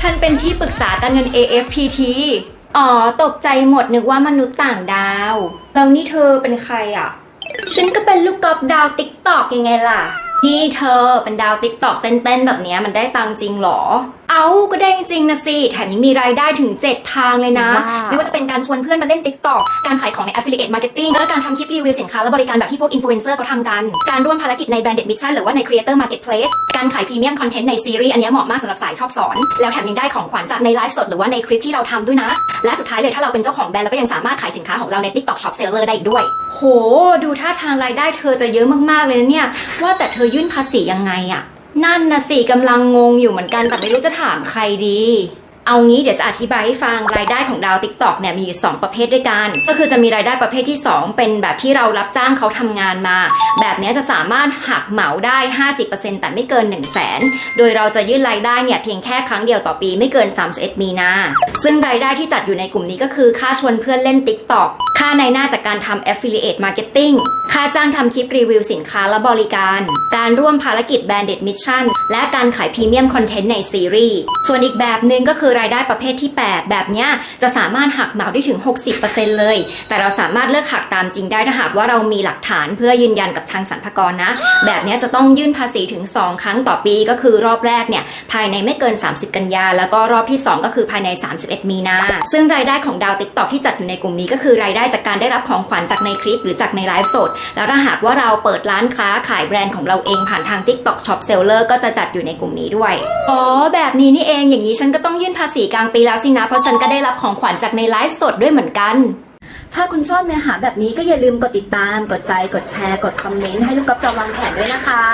ฉันเป็นที่ปรึกษาการเงิน AFPT อ๋อ ตกใจหมดนึกว่ามนุษย์ต่างดาว แล้วนี่เธอเป็นใครอะ ฉันก็เป็นลูกกอล์ฟดาวติ๊กตอกยังไงล่ะ นี่เธอเป็นดาวติ๊กตอกเต้นๆแบบเนี้ยมันได้ตังค์จริงเหรอ เอาก็ได้จริงนะสิ แถมยังมีรายได้ถึง 7 ทางเลยนะว้าวไม่ว่าจะเป็นการชวนเพื่อนมาเล่น TikTok การขายของใน Affiliate Marketing แล้วก็การทำคลิปรีวิวสินค้าและบริการแบบที่พวกอินฟลูเอนเซอร์เขาทำกัน การร่วมภารกิจใน Branded Mission หรือว่าใน Creator Marketplace การขายพรีเมียมคอนเทนต์ในซีรีส์อันเนี้ยเหมาะมากสำหรับสายชอบสอน แล้วแถมยังได้ของขวัญจากในไลฟ์สดหรือว่าในคลิปที่เราทำด้วยนะ และสุดท้ายเลยถ้าเราเป็นเจ้าของแบรนด์เราก็ยังสามารถขายสินค้าของเราใน TikTok Shop Seller ได้อีกด้วย โห ดูท่าทางรายได้เธอจะเยอะมากๆเลยนะเนี่ยว่าแต่เธอยื่นภาษียังไงอะนั่นนะสิกำลังงงอยู่เหมือนกันแต่ไม่รู้จะถามใครดี เอางี้เดี๋ยวจะอธิบายให้ฟังรายได้ของดาว TikTok เนี่ยมีอยู่ 2 ประเภทด้วยกัน ก็คือจะมีรายได้ประเภทที่ 2 เป็นแบบที่เรารับจ้างเขาทำงานมา แบบนี้จะสามารถหักเหมาได้ 50%แต่ไม่เกิน 1 0 0 0 0แสนโดยเราจะยื่นรายได้เนี่ยเพียงแค่ครั้งเดียวต่อปีไม่เกิน 31 มีนา ซึ่งรายได้ที่จัดอยู่ในกลุ่มนี้ก็คือค่าชวนเพื่อนเล่น TikTok ค่าในหน้าจากการทำ Affiliate Marketing ค่าจ้างทำคลิปรีวิวสินค้าและบริการ การร่วมภารกิจ Banded Mission และการขายพรีเมียมคอนเทนต์ในซีรีส์ ส่วนอีกแบบหนึ่งก็คือรายได้ประเภทที่ 8 แบบนี้จะสามารถหักเหมาได้ถึง 60%เลย แต่เราสามารถเลือกหักตามจริงได้ถ้าหากว่าเรามีหลักฐานเพื่อยืนยันกับทางสรรพากรนะ แบบนี้จะต้องยื่นภาษีถึง 2 ครั้งต่อปีก็คือรอบแรกเนี่ยภายในไม่เกิน 30 กันยา แล้วก็รอบที่ 2 ก็คือภายใน 31 มีนา ซึ่งรายได้ของดาวติ๊กตอกที่จัดอยู่ในกลุ่มนี้ก็คือรายได้จากการได้รับของขวัญจากในคลิปหรือจากในไลฟ์สด แล้วถ้าหากว่าเราเปิดร้านค้าขายแบรนด์ของเราเองผ่านทาง TikTok Shop Seller ก็จะจัดอยู่ในกลุ่มนี้ด้วย อ๋อ แบบนี้นี่เอง อย่างนี้ฉันก็ต้องยื่นภาษีกลางปีแล้วสินะ เพราะฉันก็ได้รับของขวัญจากในไลฟ์สดด้วยเหมือนกัน ถ้าคุณชอบเนื้อหาแบบนี้ก็อย่าลืมกดติดตาม กดใจ กดแชร์ กดคอมเมนต์ให้ลูกกอฟจอมวางแผนด้วยนะคะ